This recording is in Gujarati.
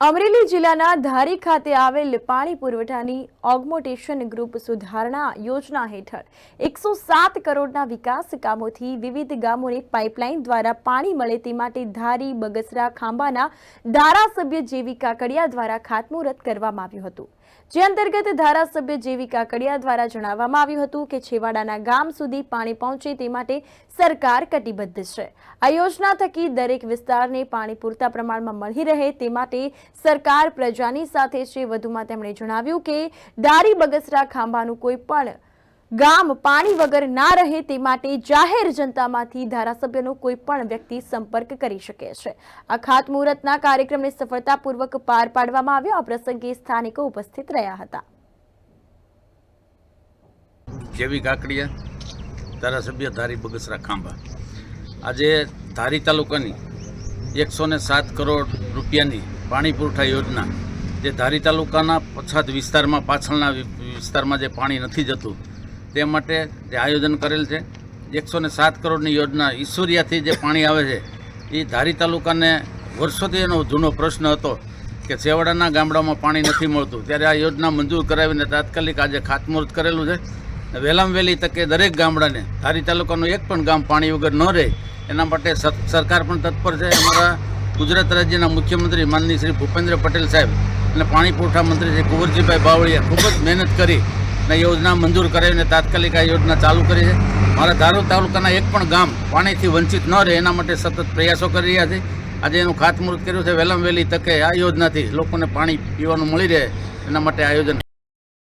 અમરેલી જિલ્લાના ધારી ખાતે આવેલ પાણી પુરવઠાની ઓગમોટેશન ગ્રુપ સુધારણા યોજના હેઠળ એકસો સાત કરોડના વિકાસ કામોથી વિવિધ ગામોને પાઇપલાઇન દ્વારા પાણી મળે તે માટે ધારી, બગસરા ખાંભાના ધારાસભ્ય જેવી કાકડિયા દ્વારા ખાતમુહૂર્ત કરવામાં આવ્યું હતું. જે અંતર્ગત ધારાસભ્ય જેવી કાકડિયા દ્વારા જણાવવામાં આવ્યું હતું કે છેવાડાના ગામ સુધી પાણી પહોંચે તે માટે સરકાર કટિબદ્ધ છે. આ યોજના થકી દરેક વિસ્તારને પાણી પૂરતા પ્રમાણમાં મળી રહે તે માટે સરકાર પ્રજાની સાથે છે. વધુમાં તેમણે જણાવ્યું કે દારી બગસરા ખાંભાનું કોઈ પણ ગામ પાણી વગર ના રહે તે માટે જાહેર જનતામાંથી ધારાસભ્યનો કોઈ પણ વ્યક્તિ સંપર્ક કરી શકે છે. આ ખાતમુહૂર્તના કાર્યક્રમને સફળતાપૂર્વક પાર પાડવામાં આવ્યો. આ પ્રસંગે સ્થાનિકો ઉપસ્થિત રહ્યા હતા. જેવી કાકડિયા? ધારાસભ્ય ધારી બગસરા ખાંભા. આજે ધારી તાલુકાની એકસો સાત કરોડ રૂપિયાની પાણી પુરવઠા યોજના, જે ધારી તાલુકાના પછાત વિસ્તારમાં, પાછળના વિસ્તારમાં જે પાણી નથી જતું, તે માટે જે આયોજન કરેલ છે. એકસો ને સાત કરોડની યોજના ઈશ્વરિયાથી જે પાણી આવે છે એ ધારી તાલુકાને વર્ષોથી એનો જૂનો પ્રશ્ન હતો કે છેવાડાના ગામડામાં પાણી નથી મળતું. ત્યારે આ યોજના મંજૂર કરાવીને તાત્કાલિક આજે ખાતમુહૂર્ત કરેલું છે. વહેલામાં વહેલી તકે દરેક ગામડાને, ધારી તાલુકાનું એક પણ ગામ પાણી વગર ન રહે, એના માટે સરકાર પણ તત્પર છે. અમારા ગુજરાત રાજ્યના મુખ્યમંત્રી માનની શ્રી ભૂપેન્દ્ર પટેલ સાહેબ અને પાણી પુરવઠા મંત્રી શ્રી કુંવરજીભાઈ બાવળિયા ખૂબ જ મહેનત કરી અને યોજના મંજૂર કરાવીને તાત્કાલિક આ યોજના ચાલુ કરી છે. મારા ધારો તાલુકાના એક પણ ગામ પાણીથી વંચિત ન રહે એના માટે સતત પ્રયાસો કરી રહ્યા છે. આજે એનું ખાતમુહૂર્ત કર્યું છે. વહેલામ વહેલી તકે આ યોજનાથી લોકોને પાણી પીવાનું મળી રહે એના માટે આયોજન